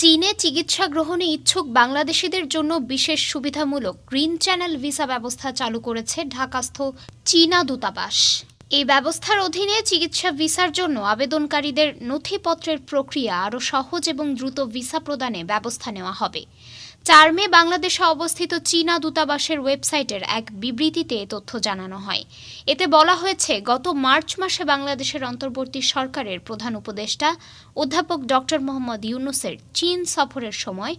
চীনে চিকিৎসা গ্রহণে ইচ্ছুক বাংলাদেশিদের জন্য বিশেষ সুবিধামূলক গ্রিন চ্যানেল ভিসা ব্যবস্থা চালু করেছে ঢাকাস্থ চীনা দূতাবাস। এই ব্যবস্থার অধীনে চিকিৎসা ভিসার জন্য আবেদনকারীদের নথিপত্রের প্রক্রিয়া আরও সহজ এবং দ্রুত ভিসা প্রদানে ব্যবস্থা নেওয়া হবে। চার মে বাংলাদেশে অবস্থিত চীনা দূতাবাসের ওয়েবসাইটের এক বিবৃতিতে তথ্য জানানো হয়। এতে বলা হয়েছে, গত মার্চ মাসে বাংলাদেশের অন্তর্বর্তী সরকারের প্রধান উপদেষ্টা অধ্যাপক ডক্টর মোহাম্মদ ইউনুসের চীন সফরের সময়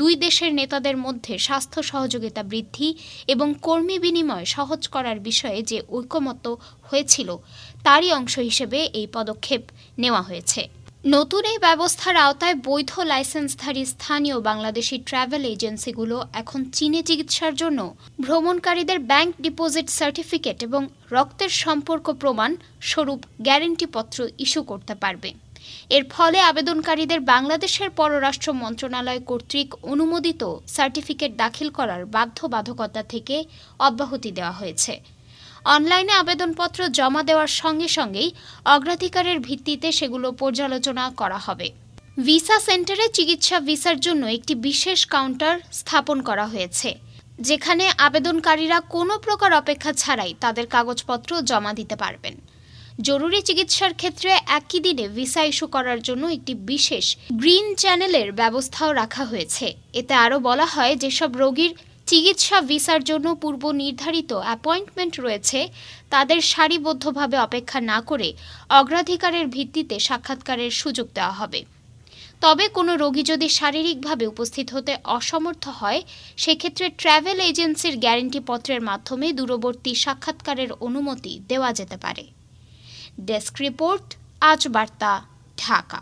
দুই দেশের নেতাদের মধ্যে স্বাস্থ্য সহযোগিতা বৃদ্ধি এবং কর্মী বিনিময় সহজ করার বিষয়ে যে ঐকমত্য হয়েছিল, তারই অংশ হিসেবে এই পদক্ষেপ নেওয়া হয়েছে। নতুন এই ব্যবস্থার আওতায় বৈধ লাইসেন্সধারী স্থানীয় বাংলাদেশি ট্রাভেল এজেন্সিগুলো এখন চীনে চিকিৎসার জন্য ভ্রমণকারীদের ব্যাংক ডিপোজিট সার্টিফিকেট এবং রক্তের সম্পর্ক প্রমাণ স্বরূপ গ্যারেন্টিপত্র ইস্যু করতে পারবে। এর ফলে আবেদনকারীদের বাংলাদেশের পররাষ্ট্র মন্ত্রণালয় কর্তৃক অনুমোদিত সার্টিফিকেট দাখিল করার বাধ্যবাধকতা থেকে অব্যাহতি দেওয়া হয়েছে। অনলাইনে আবেদনপত্র জমা দেওয়ার সঙ্গে সঙ্গেই অগ্রাধিকারের ভিত্তিতে সেগুলো পর্যালোচনা করা হবে। ভিসা সেন্টারে চিকিৎসা ভিসার জন্য একটি বিশেষ কাউন্টার স্থাপন করা হয়েছে, যেখানে আবেদনকারীরা কোনো প্রকার অপেক্ষা ছাড়াই তাদের কাগজপত্র জমা দিতে পারবেন। জরুরি চিকিৎসার ক্ষেত্রে একই দিনে ভিসা ইস্যু করার জন্য একটি বিশেষ গ্রিন চ্যানেলের ব্যবস্থাও রাখা হয়েছে। এতে আরও বলা হয়, যেসব রোগীর চিকিৎসা ভিসার জন্য পূর্ব নির্ধারিত অ্যাপয়েন্টমেন্ট রয়েছে। তাদের সারিবদ্ধভাবে অপেক্ষা না করে অগ্রাধিকারের ভিত্তিতে সাক্ষাৎকারের সুযোগ দেওয়া হবে। তবে কোনো রোগী যদি শারীরিকভাবে উপস্থিত হতে অসমর্থ হয়, সেক্ষেত্রে ট্র্যাভেল এজেন্সির গ্যারেন্টি পত্রের মাধ্যমে দূরবর্তী সাক্ষাৎকারের অনুমতি দেওয়া যেতে পারে। ডেস্ক রিপোর্ট, আজ বার্তা, ঢাকা।